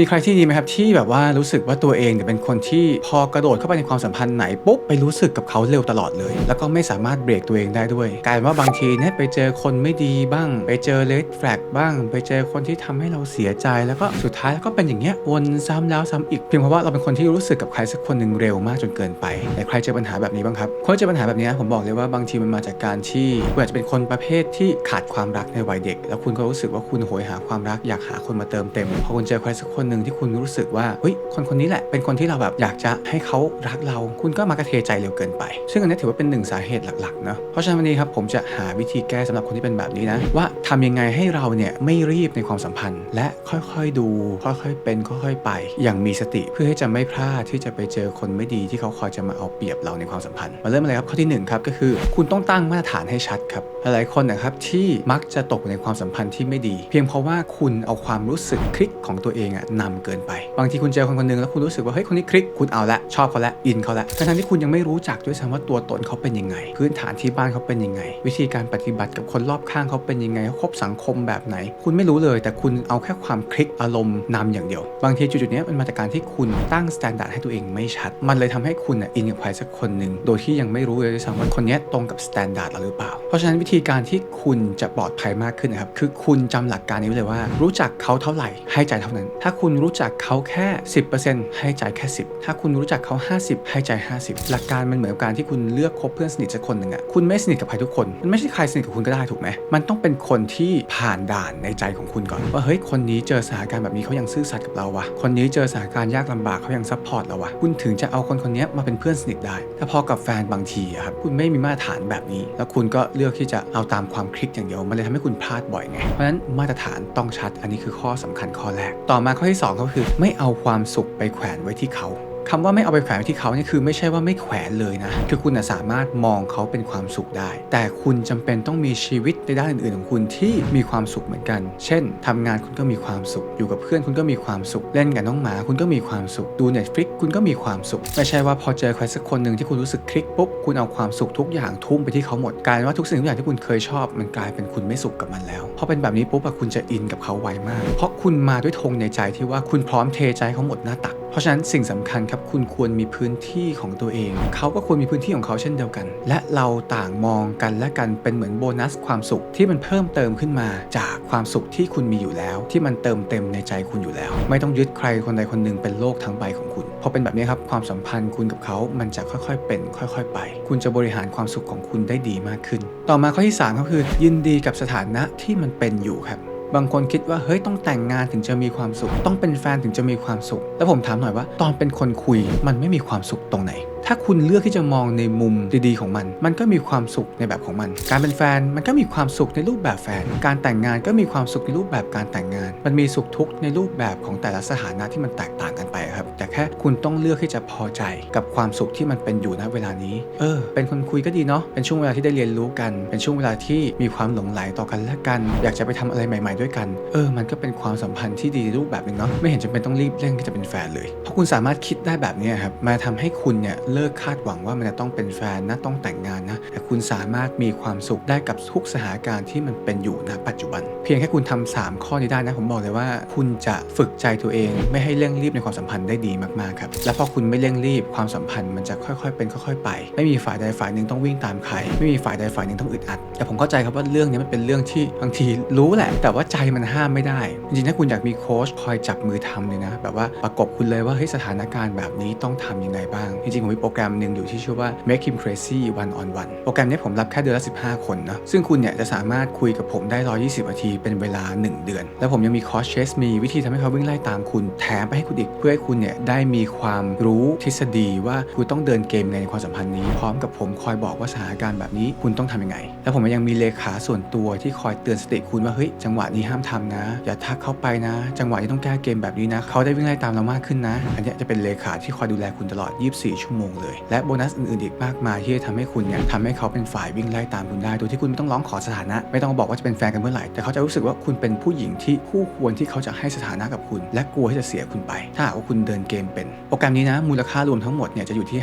มีใครที่ดีไหมครับที่แบบว่ารู้สึกว่าตัวเองเนี่ยเป็นคนที่พอกระโดดเข้าไปในความสัมพันธ์ไหนปุ๊บไปรู้สึกกับเขาเร็วตลอดเลย แล้วก็ไม่สามารถเบรกตัวเองได้ด้วยกลายเป็นว่าบางทีเนี่ยไปเจอคนไม่ดีบ้าง ไปเจอเลดแฟลกบ้าง ไปเจอคนที่ทำให้เราเสียใจแล้วก็สุดท้ายก็เป็นอย่างเงี้ยวนซ้ำแล้วซ้ำอีกเพียงเพราะว่าเราเป็นคนที่รู้สึกกับใครสักคนหนึ่งเร็วมากจนเกินไปแต่ใครเจอปัญหาแบบนี้บ้างครับคนเจอปัญหาแบบนี้ผมบอกเลยว่าบางทีมันมาจากการที่คุณอาจจะเป็นคนประเภทที่ขาดความรักในวัยเด็ก แล้วคุณก็รู้สึกว่าคุณโหยหาความรักอยากหาคนมาเติมเต็มพอคุณเจอใครสักคนนหนึ่งที่คุณรู้สึกว่าเฮ้ยคนคนนี้แหละเป็นคนที่เราแบบอยากจะให้เขารักเรา คุณก็มากระเทใจเร็วเกินไป ซึ่งอันนี้ถือว่าเป็นหนึ่งสาเหตุหลักๆเนาะเพราะฉะนั้นวันนี้ครับผมจะหาวิธีแก้สำหรับคนที่เป็นแบบนี้นะว่าทำยังไงให้เราเนี่ยไม่รีบในความสัมพันธ์ และค่อยๆดู ค่อยๆเป็นค่อยๆไป อย่างมีสติเพื่อให้จะไม่พลาดที่จะไปเจอคนไม่ดีที่เขาคอยจะมาเอาเปรียบเราในความสัมพันธ์มาเริ่มเลยครับข้อที่หนึ่งครับก็คือ คุณต้องตั้งมาตรฐานให้ชัดครับหลายคนนะครับที่มักจะตกในความสัมพันธ์ที่ไม่ดี เพียงเพราะว่าคุณเอาความรู้สึกคลิกของตัวเองอะนำเกินไป บางทีคุณเจอคนคนหนึ่งแล้วคุณรู้สึกว่าเฮ้ยคนนี้คลิกคุณเอาละชอบเขาละอินเขาละทั้งที่คุณยังไม่รู้จักด้วยซ้ำว่าตัวตนเขาเป็นยังไง พื้นฐานที่บ้านเขาเป็นยังไง วิธีการปฏิบัติกับคนรอบข้างเขาเป็นยังไงเขาคบสังคมแบบไหน คุณไม่รู้เลย แต่คุณเอาแค่ความคลิกอารมณ์นำอย่างเดียว บางทีจุดๆนี้มันมาจากการที่คุณตั้งสแตนดาร์ดให้ตัวเองไม่ชัด มันเลยทำให้คุณอินกับใครสักคนหนึ่งโดยที่ยังไม่รู้เลยด้วยซ้ำว่าคนนี้ตรงกับสแตนดาร์ดเราหรือเปล่า เพราะฉะนั้นวิธีการที่คุณจะปลอดภัยมากขึ้นนะครับคือคุณจำหลักการนี้ไว้เลยว่า รู้จักเขาเท่าไหร่ให้ใจเท่านั้นถ้าคุณรู้จักเขาแค่ 10%ให้ใจแค่ 10 ถ้าคุณรู้จักเขา 50 ให้ใจ 50 หลักการมันเหมือนกับการที่คุณเลือกคบเพื่อนสนิทสักคนหนึ่งอะคุณไม่สนิทกับใครทุกคน มันไม่ใช่ใครสนิทกับคุณก็ได้ถูกไหม มันต้องเป็นคนที่ผ่านด่านในใจของคุณก่อน ว่าเฮ้ยคนนี้เจอสถานการณ์แบบนี้เขายังซื่อสัตย์กับเราวะคนนี้เจอสถานการณ์ยากลำบากเขายังซัพพอร์ตเราวะคุณถึงจะเอาคนคนนี้มาเป็นเพื่อนสนิทได้ถ้าพอกับแฟนบางทีอะครับคุณไม่มีมาตรฐานแบบนี้ แล้วคุณก็เลือกที่จะเอาตามความคลิกอย่างเดียวมันเลยทำให้คุณพลาดบ่อยไงเพราะฉะนั้นมาตรฐานต้องชัดอันนี้คือข้อสำคัญข้อแรกต่อมาข้อที่สองก็คือ ไม่เอาความสุขไปแขวนไว้ที่เขา คำว่าไม่เอาไปแขวนไว้ที่เขาเนี่ยคือไม่ใช่ว่าไม่แขวนเลยนะ คือคุณสามารถมองเขาเป็นความสุขได้ แต่คุณจำเป็นต้องมีชีวิตในด้านอื่นๆของคุณที่มีความสุขเหมือนกัน เช่นทำงานคุณก็มีความสุข อยู่กับเพื่อนคุณก็มีความสุข เล่นกับน้องหมาคุณก็มีความสุข ดู Netflix คุณก็มีความสุข ไม่ใช่ว่าพอเจอใครสักคนหนึ่งที่คุณรู้สึกคลิกปุ๊บ คุณเอาความสุขทุกอย่างทุ่มไปที่เขาหมดกลายว่าทุกสิ่งทุกอย่างที่คุณเคยชอบมันกลายเป็นคุณไม่สุขกับมันแล้วพอเป็นแบบนี้ปุ๊บอะคุณจะอินกับเขาไวมาก เพราะคุณมาด้วยธงในใจที่ว่าคุณพร้อมเทใจเขาหมดหน้าตัก เพราะฉะนั้นสิ่งสำคัญครับคุณควรมีพื้นที่ของตัวเอง เขาก็ควรมีพื้นที่ของเขาเช่นเดียวกัน และเราต่างมองกันและกันเป็นเหมือนโบนัสความสุขที่มันเพิ่มเติมขึ้นมา จากความสุขที่คุณมีอยู่แล้ว ที่มันเติมเต็มในใจคุณอยู่แล้ว ไม่ต้องยึดใครคนใดคนหนึ่งเป็นโลกทั้งใบของคุณพอเป็นแบบนี้ครับความสัมพันธ์คุณกับเขามันจะค่อยๆ เป็น ค่อยๆ ไป คุณจะบริหารความสุขของคุณได้ดีมากขึ้น ต่อมาข้อที่สามก็คือ ยินดีกับสถานะที่มันเป็นอยู่ครับ บางคนคิดว่าเฮ้ยต้องแต่งงานถึงจะมีความสุข ต้องเป็นแฟนถึงจะมีความสุข แล้วผมถามหน่อยว่า ตอนเป็นคนคุยมันไม่มีความสุขตรงไหน ถ้าคุณเลือกที่จะมองในมุมดีๆของมัน มันก็มีความสุขในแบบของมัน การเป็นแฟนมันก็มีความสุขในรูปแบบแฟน การแต่งงานก็มีความสุขในรูปแบบการแต่งงาน มันมีสุขทุกข์ในรูปแบบของแต่ละสถานะที่มันแตกต่างกันไปครับ แต่แค่คุณต้องเลือกที่จะพอใจกับความสุขที่มันเป็นอยู่ณเวลานี้ เออ เป็นคนคุยก็ดีเนาะ เป็นช่วงเวลาที่ได้เรียนรู้กัน เป็นช่วงเวลาที่มีความหลงใหลต่อกันและกัน อยากจะไปทำอะไรใหม่ ๆ ด้วยกัน เออ มันก็เป็นความสัมพันธ์ที่ดีรูปแบบนึงเนาะ ไม่เห็นจำเป็นต้องรีบเร่งที่จะเป็นแฟนเลย เพราะคุณสามารถคิดได้แบบนี้ครับ มาทำให้คุณเนี่ยเลิกคาดหวังว่ามันจะต้องเป็นแฟนนะต้องแต่งงานนะแต่คุณสามารถมีความสุขได้กับทุกสถานการณ์ที่มันเป็นอยู่ณปัจจุบัน เพียงแค่คุณทำสามข้อนี้ได้นะผมบอกเลยว่า คุณจะฝึกใจตัวเอง ไม่ให้เร่งรีบในความสัมพันธ์ได้ดีมากๆครับและพอคุณไม่เร่งรีบความสัมพันธ์มันจะค่อยๆ เป็นค่อย ๆ ไป ไม่มีฝ่ายใดฝ่ายหนึ่งต้องวิ่งตามใครไม่มีฝ่ายใดฝ่ายหนึ่งต้องอึดอัด แต่ผมเข้าใจครับว่าเรื่องนี้มันเป็นเรื่องที่บางทีรู้แหละ แต่ว่าใจมันห้ามไม่ได้ จริงๆถ้าคุณอยากมีโค้ชคอยจับมือทำเลยนะแบบว่าประกบคุณเลยว่าเฮ้ยสถานการณ์แบบนี้ต้องทำยังไงบ้างจริงๆผมมีโปรแกรมหนึ่งอยู่ที่ชื่อว่า Make Him Crazy One on One โปรแกรมนี้ผมรับแค่เดือนละ 15 คนนะซึ่งคุณเนี่ยจะสามารถคุยกับผมได้ 120 นาที เป็นเวลา 1 เดือน แล้วผมยังมีคอร์สเชสมีวิธีทำให้เขาวิ่งไล่ตามคุณแถมไปให้คุณอีกเพื่อให้คุณเนี่ยได้มีความรู้ทฤษฎีว่าคุณต้องเดินเกมไงในความสัมพันธ์นี้ พร้อมกับผมคอยบอกว่าสถานการณ์แบบนี้คุณต้องทำยังไง แล้วผมยังมีเลขาส่วนตัวที่คอยเตือนสติคุณว่าเฮ้ยจังหวะนี้ห้ามทำนะ อย่าทักเข้าไปนะ จังหวะนี้ต้องแก้เกมแบบนี้นะ เขาได้วิ่งไล่ตามเรามากขึ้นนะ อันนี้จะเป็นเลขาที่คอยดูแลคุณตลอด 24 ชั่วโมงงเลย และโบนัสอื่นๆอีกมากมายที่จะทำให้คุณเนี่ยทำให้เขาเป็นฝ่ายวิ่งไล่ตามคุณได้ โดยที่คุณไม่ต้องร้องขอสถานะ ไม่ต้องบอกว่าจะเป็นแฟนกันเมื่อไหร่แต่เขาจะรู้สึกว่าคุณเป็นผู้หญิงที่คู่ควรที่เขาจะให้สถานะกับคุณ และกลัวที่จะเสียคุณไป ถ้าหากว่าคุณเดินเกมเป็นโปรแกรมนี้นะมูลค่ารวมทั้งหมดเนี่ยจะอยู่ที่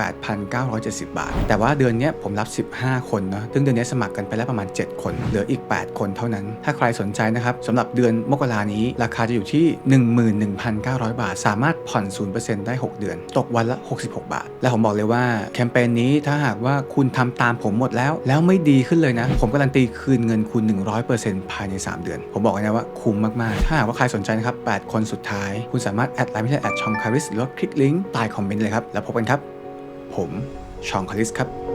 58,970 บาท แต่ว่าเดือนนี้ผมรับ 15 คนเนาะซึ่งเดือนนี้สมัครกันไปแล้วประมาณ 7 คนเหลืออีก 8 คนเท่านั้น ถ้าใครสนใจนะครับสำหรับเดือนมกรานี้ ราคาจะอยู่ที่ 11,900 บาท สามารถผ่อน 0%ได้ 6 เดือน ตกวันละ 66บาท และผมบอกเลยว่าแคมเปญนี้ถ้าหากว่าคุณทำตามผมหมดแล้ว แล้วไม่ดีขึ้นเลยนะ ผมการันตีคืนเงินคุณ 100%ภายใน 3 เดือน ผมบอกนะว่าคุ้มมาก ๆ ถ้าหากว่าใครสนใจนะครับ 8 คนสุดท้าย คุณสามารถแอดไลน์ไม่ใช่แอดชองคาริสหรือว่าคลิกลิงก์ใต้คอมเมนต์เลยครับ แล้วพบกันครับ ผมชองคาริสครับ